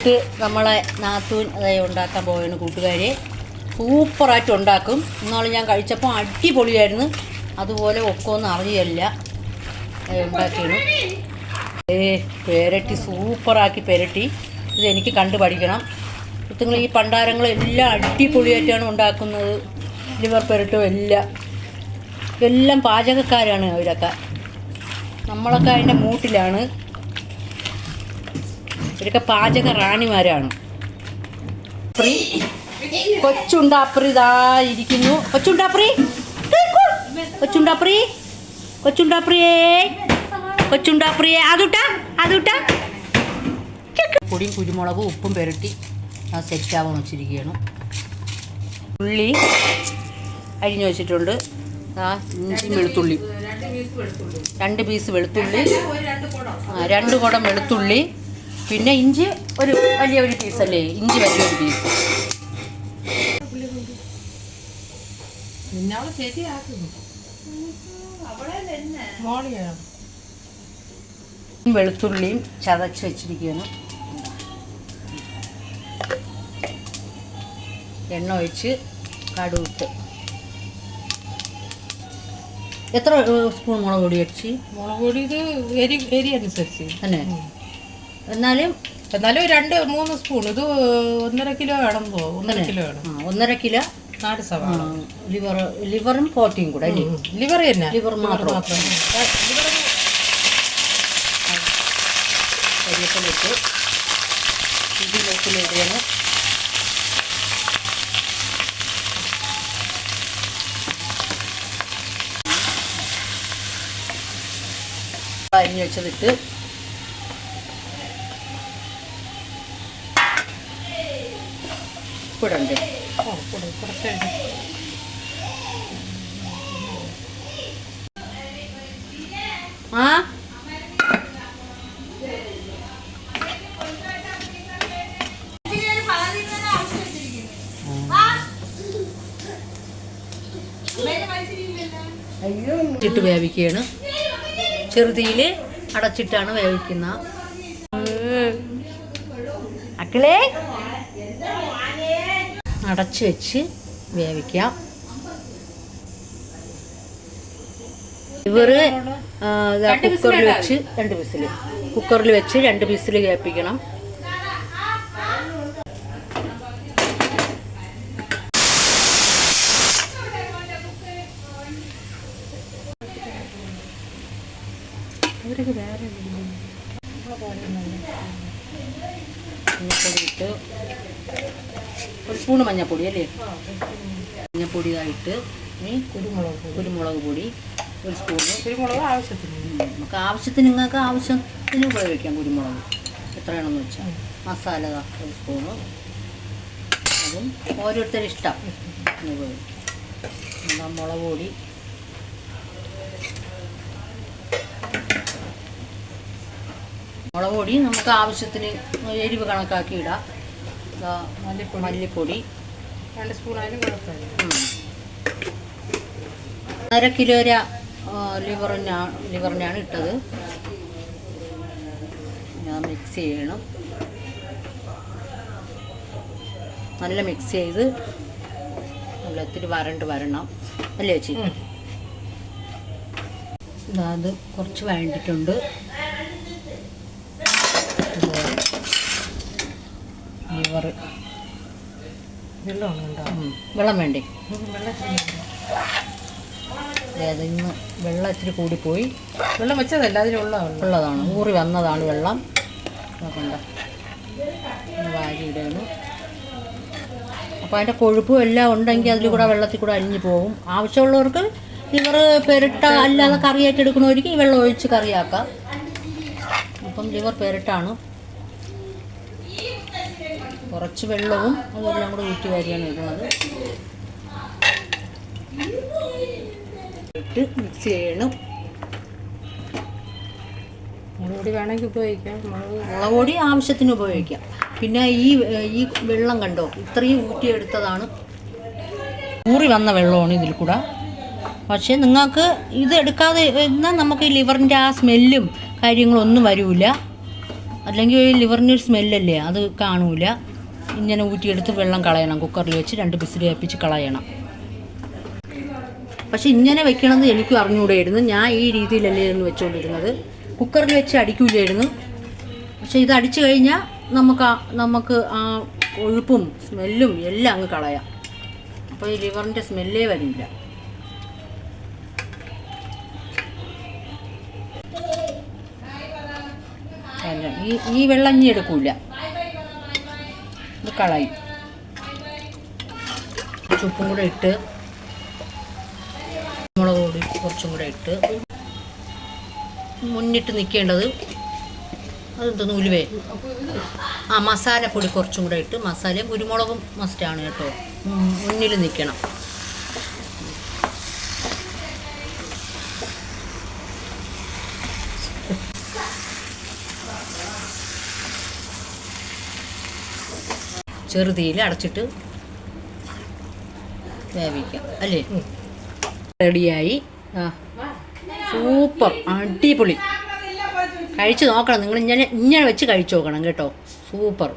ഇത് നമ്മളെ നാത്തൂൻ അതായത് ഉണ്ടാക്കാൻ പോവുകയാണ് കൂട്ടുകാരെ. സൂപ്പറായിട്ട് ഉണ്ടാക്കും. ഇന്നാൾ ഞാൻ കഴിച്ചപ്പോൾ അടിപൊളിയായിരുന്നു. അതുപോലെ ഒക്കെയൊന്നും അറിയില്ല. ഉണ്ടാക്കിയാണ് ഏ പെരട്ടി സൂപ്പറാക്കി പെരട്ടി. ഇത് എനിക്ക് കണ്ടു പഠിക്കണം. നിങ്ങൾ ഈ പണ്ടാരങ്ങളെല്ലാം അടിപൊളിയായിട്ടാണ് ഉണ്ടാക്കുന്നത്. ലിവർ പെരട്ടും എല്ലാം. എല്ലാം പാചകക്കാരാണ് അവരൊക്കെ. നമ്മളൊക്കെ അതിന്റെ മൂട്ടിലാണ്. ഇവരൊക്കെ പാചക റാണിമാരാണ്. പ്രി കൊച്ചുണ്ടാപ്രി ഇരിക്കുന്നു. കൊച്ചുണ്ടാപ്രി കൊച്ചുണ്ടാപ്രി കൊച്ചുണ്ടാപ്രിയേ കൊച്ചുണ്ടാപ്രിയേ. അതുട്ട അതുട്ട. പൊടിയും കുരുമുളകും ഉപ്പും പുരട്ടി ആ സെറ്റാവാൻ വെച്ചിരിക്കുകയാണ്. ഉള്ളി അരിഞ്ഞു വെച്ചിട്ടുണ്ട്. ആ ഇഞ്ചി വെളുത്തുള്ളി. രണ്ട് പീസ് വെളുത്തുള്ളി. രണ്ട് കുടം വെളുത്തുള്ളി. പിന്നെ ഇഞ്ചി ഒരു വലിയ ഒരു പീസല്ലേ ഇഞ്ചി വലിയ ഒരു പീസ് ശരിയാക്കുന്നു വെളുത്തുള്ളിയും ചതച്ച് വെച്ചിരിക്കുകയാണ് എണ്ണ ഒഴിച്ച് കടുവിട്ട് എത്ര സ്പൂൺ മുളക് പൊടി അടിച്ച്? മുളക് പൊടി ഇത് എരി എരി അനുസരിച്ച്. തന്നെ. എന്നാലും എന്നാലും രണ്ട് മൂന്ന് സ്പൂൺ ഇത് ഒന്നര കിലോ വേണം ഒന്നര കിലോ വേണം. ഒന്നര കിലോ. നാല് സവാള. ലിവർ ലിവറും പോട്ടിയും കൂടെ ലിവർ തന്നെ. ലിവർ മാത്രം. മാത്രം. കരിയപ്പലിട്ട് വെളുത്തുള്ളിയാണ് അരിഞ്ഞ് വെച്ചതിട്ട് ഇടണ്ടേ ചിട്ട് കൊടു, കുറച്ച് ഇട്. ആ? ഇട്ട് വേവിക്കുകയാണ്. ചെറുതീയിൽ അടച്ചിട്ടാണ് വേവിക്കുന്നത്. അക്കളെ അടച്ചു വെച്ച് വേവിക്കാം. ഇവർ ആ, കുക്കറിൽ വെച്ച് രണ്ട് വിസിൽ. കുക്കറിൽ വെച്ച് രണ്ട് വിസിൽ കേൾപ്പിക്കണം മഞ്ഞപ്പൊടി ഇട്ട് ഒരു സ്പൂണ് മഞ്ഞപ്പൊടി അല്ലേ? മഞ്ഞപ്പൊടി ഇതായിട്ട് ഇനി കുരുമുളക് കുരുമുളക് പൊടി ഒരു സ്പൂണ്. കുരുമുളക് ആവശ്യത്തിന്. നമുക്ക് ആവശ്യത്തിന് നിങ്ങൾക്ക് ആവശ്യത്തിന് ഉപയോഗിക്കാം കുരുമുളക്. എത്രയാണെന്ന് വെച്ചാൽ മസാല ഒരു സ്പൂണ്. അതും ഓരോരുത്തരും ഇഷ്ടം. ഉപയോഗിക്കും. മുളക് പൊടി മുളക് പൊടി. നമുക്ക് ആവശ്യത്തിന് എരിവ് കണക്കാക്കി ഇടാം മല്ലിപ്പൊടി. മല്ലിപ്പൊടി. രണ്ട് സ്പൂണായാലും കുഴപ്പമില്ല. അര കിലോര ലിവറിനാണ് ലിവറിനാണ് ഇട്ടത്. ഞാൻ മിക്സ് ചെയ്യണം. നല്ല മിക്സ് ചെയ്ത് നല്ല ഒത്തിരി വരണ്ട് വരണം. അല്ലേ ചേച്ചി? അത് കുറച്ച് വേണ്ടിയിട്ടുണ്ട് ലിവർ. വെള്ളം വേണ്ടേ? അതായത് ഇന്ന് വെള്ളം ഇച്ചിരി കൂടിപ്പോയി. വെള്ളം വെച്ചതല്ല? അതിലുള്ള ഉള്ളതാണ്? ഊറി വന്നതാണ് വെള്ളം. നോക്കണ്ട വാരിയിടുന്നു അപ്പോൾ അതിന്റെ കൊഴുപ്പും എല്ലാം ഉണ്ടെങ്കിൽ അതിൽ കൂടെ വെള്ളത്തിൽ കൂടെ അലിഞ്ഞു പോകും. ആവശ്യമുള്ളവർക്ക് ഇവർ പെരട്ട അല്ലാതെ കറിയായിട്ട് എടുക്കണവർക്ക് ഈ വെള്ളം ഒഴിച്ച് കറിയാക്കാം. അപ്പം ലിവർ പെരട്ടാണ്. കുറച്ച് വെള്ളവും അതെല്ലാം കൂടെ ഊറ്റി വാരിയാണ് ഇടുന്നത്. ഇട്ട് മിക്സ് ചെയ്യണം. മുളകൊടി വേണമെങ്കിൽ ഉപയോഗിക്കാം. മുളകൊടി മുളക് പൊടി ആവശ്യത്തിന് ഉപയോഗിക്കാം. പിന്നെ ഈ ഈ വെള്ളം കണ്ടോ? ഇത്രയും ഊറ്റിയെടുത്തതാണ്. ഊറി വന്ന വെള്ളമാണ് ഇതിൽ കൂടെ. പക്ഷേ നിങ്ങൾക്ക് ഇത് എടുക്കാതെ എന്നാൽ നമുക്ക് ഈ ലിവറിന്റെ ആ സ്മെല്ലും കാര്യങ്ങളൊന്നും വരില്ല അല്ലെങ്കിൽ ഈ ലിവറിന് ഒരു സ്മെല്ലല്ലേ അത് കാണൂല. ഇങ്ങനെ ഊറ്റിയെടുത്ത് വെള്ളം കളയണം കുക്കറിൽ വെച്ച് രണ്ട് ബിസിൽ വേപ്പിച്ച് കളയണം. പക്ഷെ ഇങ്ങനെ വെക്കണമെന്ന് എനിക്കും അറിഞ്ഞുകൂടായിരുന്നു ഞാൻ ഈ രീതിയിലല്ലേ ഇരുന്ന് വെച്ചുകൊണ്ടിരുന്നത് കുക്കറിൽ വെച്ച് അടിക്കൂലായിരുന്നു. പക്ഷെ ഇത് അടിച്ചു കഴിഞ്ഞാൽ നമുക്ക് നമുക്ക് ആ കൊഴുപ്പും സ്മെല്ലും എല്ലാം അങ്ങ് കളയാം. അപ്പോൾ ഈ ലിവറിന്റെ സ്മെല്ലേ വരില്ല. ഈ ഈ വെള്ളം ഇനി എടുക്കൂല. ഇത് കളയും. ചുപ്പും കൂടെ ഇട്ട് മുളക് പൊടി കുറച്ചും കൂടെ ഇട്ട്. മുന്നിട്ട് നിൽക്കേണ്ടത് അതെന്ത് നൂലുവേ ആ മസാലപ്പൊടി കുറച്ചും കൂടെ ഇട്ട്. മസാലയും കുരുമുളകും മസ്റ്റാണ് കേട്ടോ. മുന്നിൽ നിൽക്കണം ചെറുതീയിൽ അടച്ചിട്ട് വേവിക്കാം. അല്ലേ? റെഡിയായി. സൂപ്പർ. അടിപൊളി. കഴിച്ചു നോക്കണം. നിങ്ങൾ ഇങ്ങനെ ഇങ്ങനെ വെച്ച് കഴിച്ചു നോക്കണം കേട്ടോ. സൂപ്പർ.